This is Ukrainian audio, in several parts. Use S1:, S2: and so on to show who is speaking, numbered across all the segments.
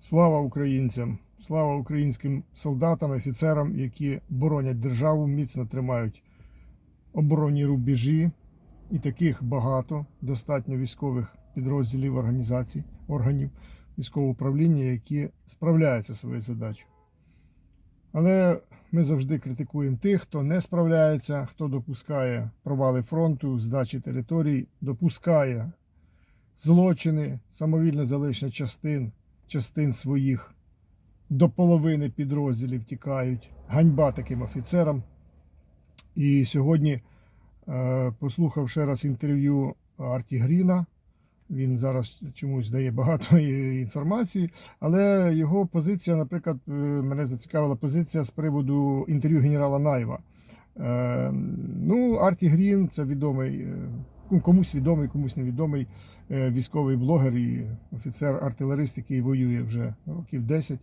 S1: Слава українцям! Слава українським солдатам, офіцерам, які боронять державу, міцно тримають оборонні рубежі. І таких багато, достатньо військових підрозділів організацій, органів військового управління, які справляються своєю задачею. Але ми завжди критикуємо тих, хто не справляється, хто допускає провали фронту, здачі територій, допускає злочини, самовільне залишення частин, частин своїх до половини підрозділів тікають. Ганьба таким офіцерам. І сьогодні, е, послухав ще раз інтерв'ю Арті Гріна. Він зараз чомусь дає багато інформації, але його позиція, наприклад, е, мене зацікавила позиція з приводу інтерв'ю генерала Найва. Е, Ну, Арті Грін це відомий, ну, комусь відомий, комусь невідомий військовий блогер і офіцер-артилерист, який воює вже років 10.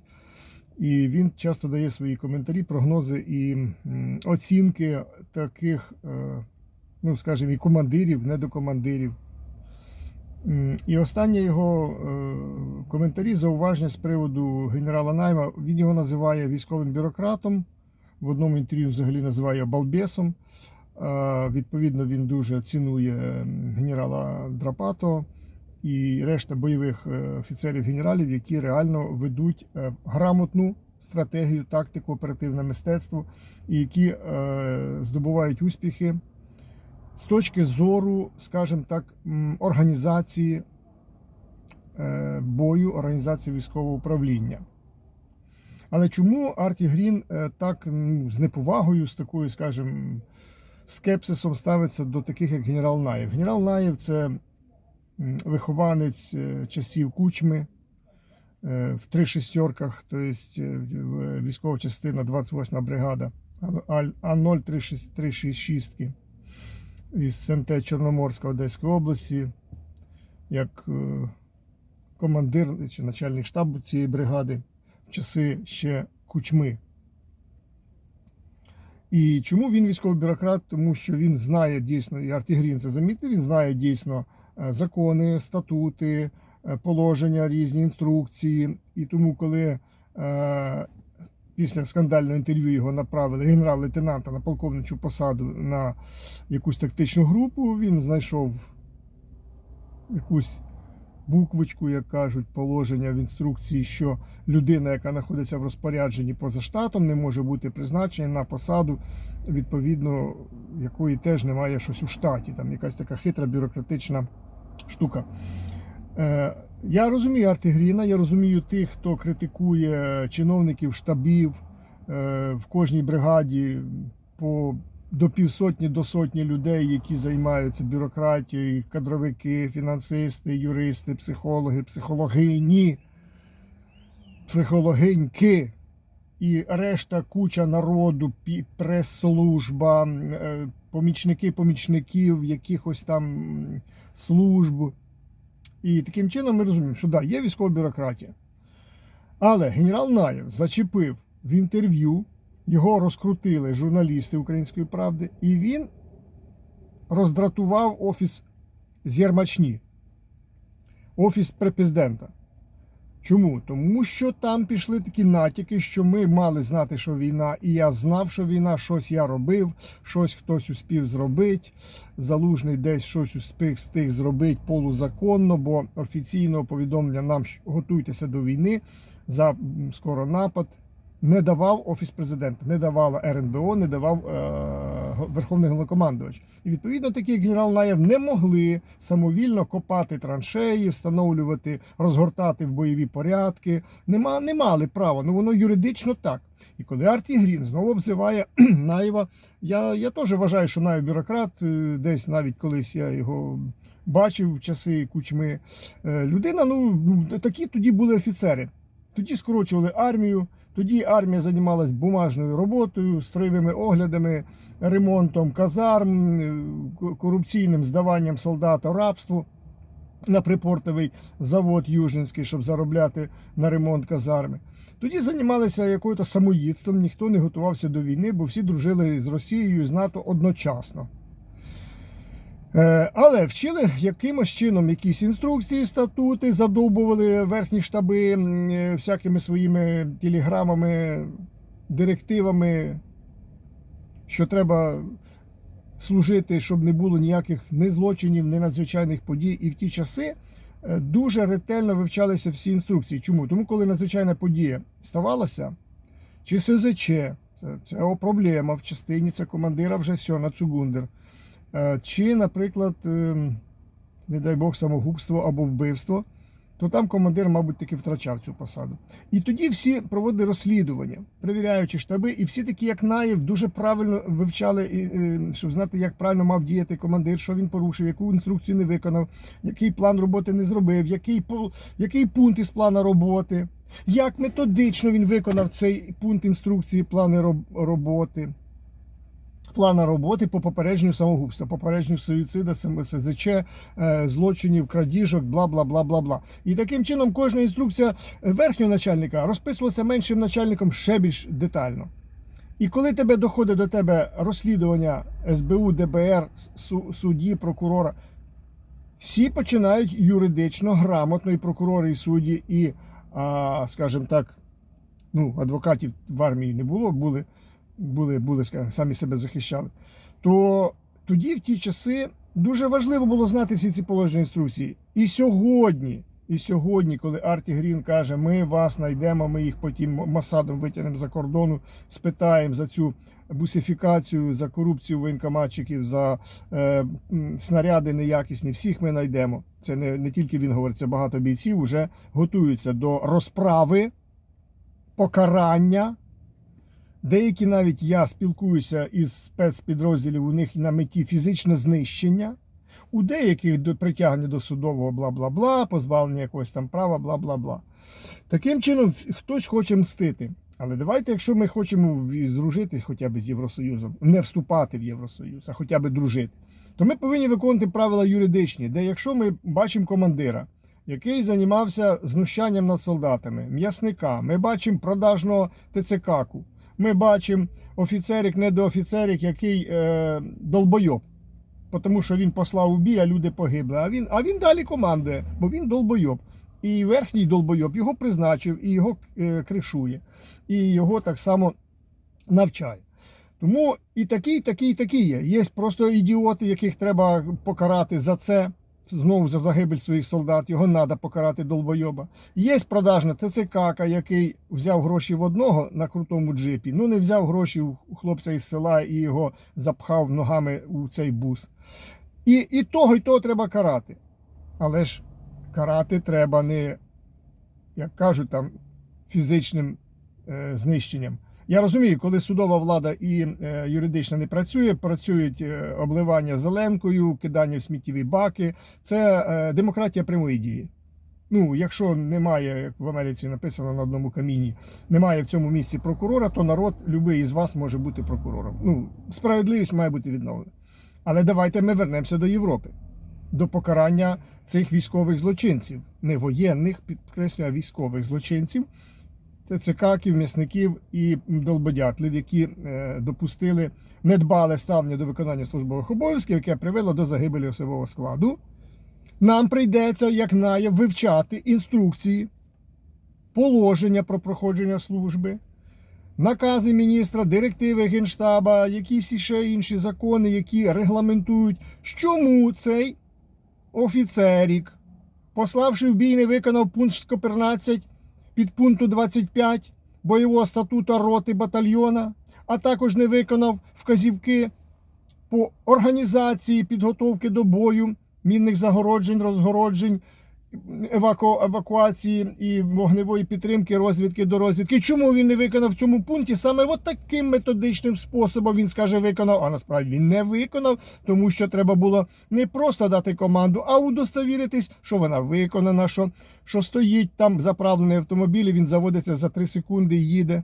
S1: І він часто дає свої коментарі, прогнози і оцінки таких, е, ну скажімо, і командирів, недокомандирів. І останнє його е, коментарі, зауваження з приводу генерала Найма. Він його називає військовим бюрократом. В одному інтерв'ю взагалі називає балбесом. Е, Відповідно, він дуже цінує генерала Драпато і решта бойових е, офіцерів-генералів, які реально ведуть е, грамотну стратегію, тактику, оперативне мистецтво, і які здобувають успіхи з точки зору, скажімо так, організації бою, організації військового управління. Але чому Арті Грін так з неповагою, з такою, скажімо, скепсисом ставиться до таких, як генерал Наєв? Генерал Наєв це вихованець е, часів кучми е, в три шістерках, тобто е, військова частина 28 бригада, А0366 із СМТ Чорноморська Одеської області, як командир чи начальник штабу цієї бригади в часи ще кучми. І чому він військовий бюрократ? Тому що він знає дійсно, і Артігрін це замітив, він знає дійсно е, закони, статути, е, положення, різні інструкції. І тому, коли е, після скандального інтерв'ю його направили генерал-лейтенанта на полковничу посаду на якусь тактичну групу, він знайшов якусь буквочку, як кажуть, положення в інструкції, що людина, яка знаходиться в розпорядженні поза штатом, не може бути призначена на посаду, відповідно, якої теж немає щось у штаті. Там якась така хитра бюрократична штука. Е, я розумію Артигріна, я розумію тих, хто критикує чиновників штабів е, в кожній бригаді по до півсотні до сотні людей, які займаються бюрократією, кадровики, фінансисти, юристи, психологи, психологині, психологиньки і решта куча народу, прес-служба, е, помічники помічників якихось там служб. І таким чином ми розуміємо, що да, є військова бюрократія. Але генерал Наєв зачепив в інтерв'ю, його розкрутили журналісти Української правди, і він роздратував офіс з Єрмачні, офіс преппрезидента. Чому? Тому що там пішли такі натяки, що ми мали знати, що війна, і я знав, що війна, щось я робив, щось хтось успів зробити. Залужний десь щось успів встиг зробити полузаконно, бо офіційного повідомлення нам готуйтеся до війни за скоро напад. Не давав офіс президента, не давала РНБО, не давав е, Верховний Головнокомандувач. І відповідно такі генерал Наєв не могли самовільно копати траншеї, встановлювати, розгортати в бойові порядки. Нема, не мали права. Ну воно юридично так. І коли Арті Грін знову обзиває Наєва, я, я теж вважаю, що Наєв бюрократ, е, десь навіть колись я його бачив в часи кучми. Е, Людина, ну ну, такі тоді були офіцери. Тоді скорочували армію. Тоді армія займалась бумажною роботою, строєвими оглядами, ремонтом казарм, е, корупційним здаванням солдата в рабство на припортовий завод Южинський, щоб заробляти на ремонт казарми. Тоді займалися якоюсь самоїдством, ніхто не готувався до війни, бо всі дружили з Росією і з НАТО одночасно. Е, Але вчили якимось чином якісь інструкції, статути, задовбували верхні штаби е, всякими своїми телеграмами, директивами, що треба служити, щоб не було ніяких ні злочинів, ні надзвичайних подій. І в ті часи е, дуже ретельно вивчалися всі інструкції. Чому? Тому, коли надзвичайна подія ставалася, чи СЗЧ, це, це проблема в частині, це командира вже все, на Цугундер. Е, Чи, наприклад, ем, не дай Бог, самогубство або вбивство, то там командир, мабуть, таки втрачав цю посаду. І тоді всі проводили розслідування, перевіряючи штаби, і всі такі, як Наєв, дуже правильно вивчали, е, щоб знати, як правильно мав діяти командир, що він порушив, яку інструкцію не виконав, який план роботи не зробив, який, який пункт із плану роботи, як методично він виконав цей пункт інструкції плани роботи. Плана роботи по попередженню самогубства, попередженню суїцида, сам- СЗЧ, е, злочинів, крадіжок, бла бла бла бла бла. І таким чином кожна інструкція верхнього начальника розписувалася меншим начальником ще більш детально. І коли тебе доходить до тебе розслідування СБУ, ДБР, судді, прокурора, всі починають юридично, грамотно, і прокурори, і судді, і, а, скажімо так, ну, адвокатів в армії не було, були, були, були самі себе захищали. То тоді, в ті часи, дуже важливо було знати всі ці положення інструкції. І сьогодні, і сьогодні, коли Арті Грін каже, ми вас знайдемо, ми їх потім Масадом витягнемо за кордону, спитаємо за цю бусифікацію, за корупцію воєнкоматчиків, за е, снаряди неякісні, всіх ми знайдемо. Це не, не тільки він говорить, це багато бійців вже готуються до розправи, покарання. Деякі навіть я спілкуюся із спецпідрозділів, у них на меті фізичне знищення, у деяких до притягнення до судового бла-бла-бла, позбавлення якогось там права, бла-бла-бла. Таким чином, хтось хоче мстити. Але давайте, якщо ми хочемо здружити хоча б з Євросоюзом, не вступати в Євросоюз, а хоча б дружити, то ми повинні виконувати правила юридичні, де якщо ми бачимо командира, який займався знущанням над солдатами, м'ясника, ми бачимо продажного ТЦК-ку, ми бачимо офіцерик, недоофіцерик, який е, долбойоб. Тому що він послав у бій, а люди погибли. А він, а він далі командує, бо він долбойоб. І верхній долбойоб його призначив, і його е, кришує, і його так само навчає. Тому і такі, і такі, і такі є. Є просто ідіоти, яких треба покарати за це. Знову за загибель своїх солдат, його треба покарати долбойоба. Є продажна ТЦК, який взяв гроші в одного на крутому джипі, ну не взяв гроші у хлопця із села і його запхав ногами у цей бус. І, і того, і того треба карати. Але ж карати треба не, як кажуть, там фізичним е, знищенням. Я розумію, коли судова влада і е, юридична не працює, працюють е, обливання зеленкою, кидання в сміттєві баки. Це е, демократія прямої дії. Ну, якщо немає, як в Америці написано на одному каміні, немає в цьому місці прокурора, то народ, любий із вас може бути прокурором. Ну, справедливість має бути відновлена. Але давайте ми вернемося до Європи, до покарання цих військових злочинців, не воєнних, підкреслюю, а військових злочинців, ТЦКів, м'ясників і долбодятлів, які е, допустили недбале ставлення до виконання службових обов'язків, яке привело до загибелі особового складу. Нам прийдеться, як нає, вивчати інструкції, положення про проходження служби, накази міністра, директиви Генштаба, якісь іще інші закони, які регламентують, чому цей офіцерік, пославши в бій, не виконав пункт 115 під пункту 25 бойового статуту роти батальйона, а також не виконав вказівки по організації підготовки до бою, мінних загороджень, розгороджень, еваку... евакуації і вогневої підтримки, розвідки до розвідки. Чому він не виконав в цьому пункті? Саме от таким методичним способом він скаже виконав, а насправді він не виконав, тому що треба було не просто дати команду, а удостовіритись, що вона виконана, що, що стоїть там заправлений автомобіль, і він заводиться за 3 секунди і їде.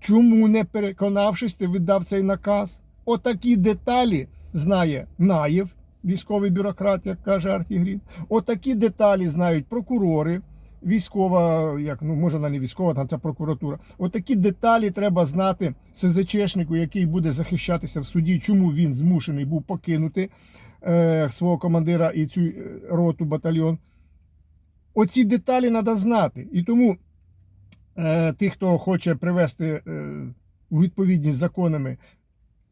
S1: Чому не переконавшись, ти видав цей наказ? Отакі деталі знає Наєв, військовий бюрократ, як каже Артігрін. Отакі деталі знають прокурори, військова, як ну може вона не військова, там це прокуратура. Отакі деталі треба знати СЗЧшнику, який буде захищатися в суді, чому він змушений був покинути е, свого командира і цю е, роту, батальйон. Оці деталі треба знати. І тому е, тих, хто хоче привести е, у відповідність законами,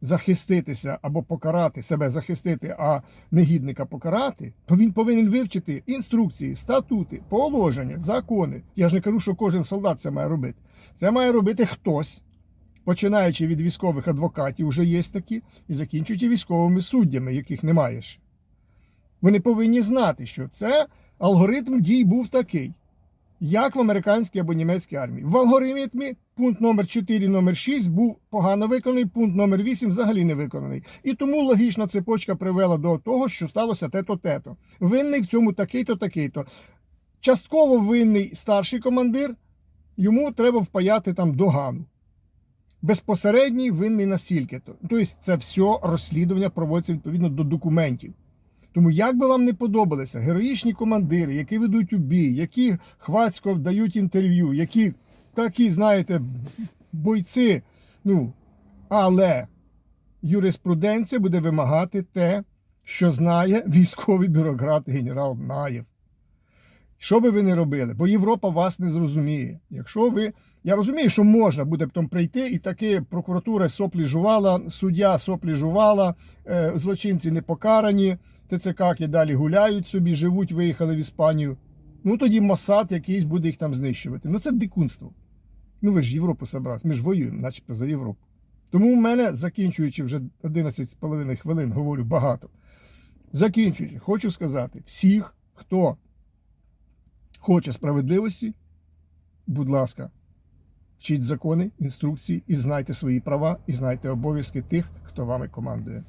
S1: захиститися або покарати себе захистити, а негідника покарати, то він повинен вивчити інструкції, статути, положення, закони. Я ж не кажу, що кожен солдат це має робити. Це має робити хтось, починаючи від військових адвокатів, вже є такі, і закінчуючи військовими суддями, яких немає ще. Вони повинні знати, що це алгоритм дій був такий, як в американській або німецькій армії. В алгоритмі пункт номер 4, номер 6 був погано виконаний, пункт номер 8 взагалі не виконаний. І тому логічна цепочка привела до того, що сталося те-то, те-то. Винний в цьому такий-то, такий-то. Частково винний старший командир, йому треба впаяти там догану. Безпосередній винний настільки-то. Тобто це все розслідування проводиться відповідно до документів. Тому як би вам не подобалися героїчні командири, які ведуть у бій, які хвацько дають інтерв'ю, які такі, знаєте, бойці, ну, але юриспруденція буде вимагати те, що знає військовий бюрократ генерал Наєв. Що би ви не робили? Бо Європа вас не зрозуміє. Якщо ви. Я розумію, що можна буде потім прийти, і таки прокуратура соплі жувала, суддя соплі жувала, е, злочинці не покарані, ТЦК і далі гуляють собі, живуть, виїхали в Іспанію. Ну тоді Мосад якийсь буде їх там знищувати. Ну це дикунство. Ну ви ж Європу собрались, ми ж воюємо, начебто за Європу. Тому в мене, закінчуючи вже 11,5 хвилин, говорю багато. Закінчуючи, хочу сказати, всіх, хто хоче справедливості, будь ласка, вчіть закони, інструкції і знайте свої права, і знайте обов'язки тих, хто вами командує.